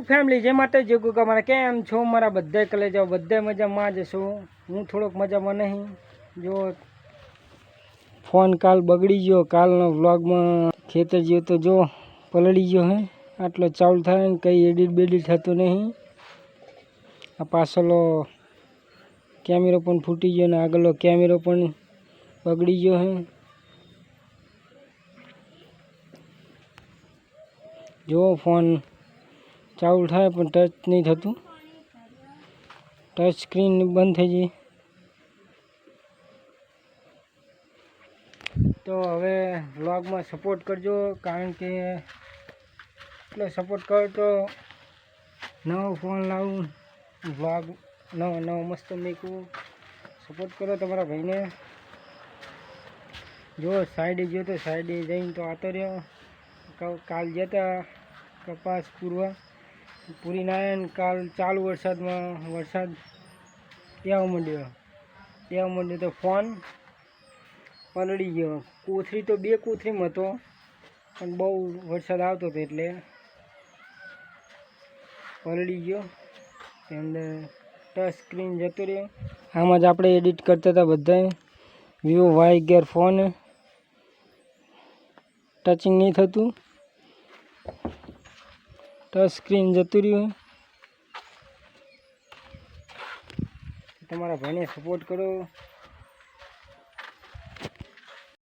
YouTube family જે માટે જે કે મારા કેમ છો? મારા બધા કલે જાઓ બધા મજામાં જ છું. હું થોડોક મજામાં નહીં. જો ફોન કાલ બગડી ગયો. કાલનો વ્લોગમાં ખેતર ગયો તો જો પલળી ગયો હે. આટલો ચાવલ થાય ને કંઈ એડિટ બેડિટ થતું નહીં. આ પાછળનો કેમેરો પણ ફૂટી ગયો ને આગળનો કેમેરો પણ બગડી ગયો હે. જો ફોન ચાલુ થાય પણ ટચ નહીં થતું ટચ સ્ક્રીન બંધ થઈ જાય તો હવે વ્લોગમાં સપોર્ટ કરજો કારણ કે એટલો સપોર્ટ કરો તો નવો ફોન લાવું વ્લોગ નવો નવો મસ્ત મૂકું. સપોર્ટ કરો તમારા ભાઈને. જો સાઈડે ગયો તો સાઈડે જઈને તો આતો રહ્યો. કા- કાલ જતા કપાસ પૂરવા. પૂરી ના કાલ ચાલુ વરસાદમાં, વરસાદ ત્યાં માંડ્યો? ત્યાં માંડ્યો તો ફોન પલળી ગયો. કોથરી તો બે કોથરીમાં હતો, પણ બહુ વરસાદ આવતો હતો એટલે પલળી ગયો. એમને ટચ સ્ક્રીન જતો રહ્યો. આમાં જ આપણે એડિટ કરતા હતા બધાએ વિવો વાય ગેર ફોન. ટચિંગ નહીં થતું. ટચ સ્ક્રીન જતું રહ્યું. તમારા ભાઈને સપોર્ટ કરો.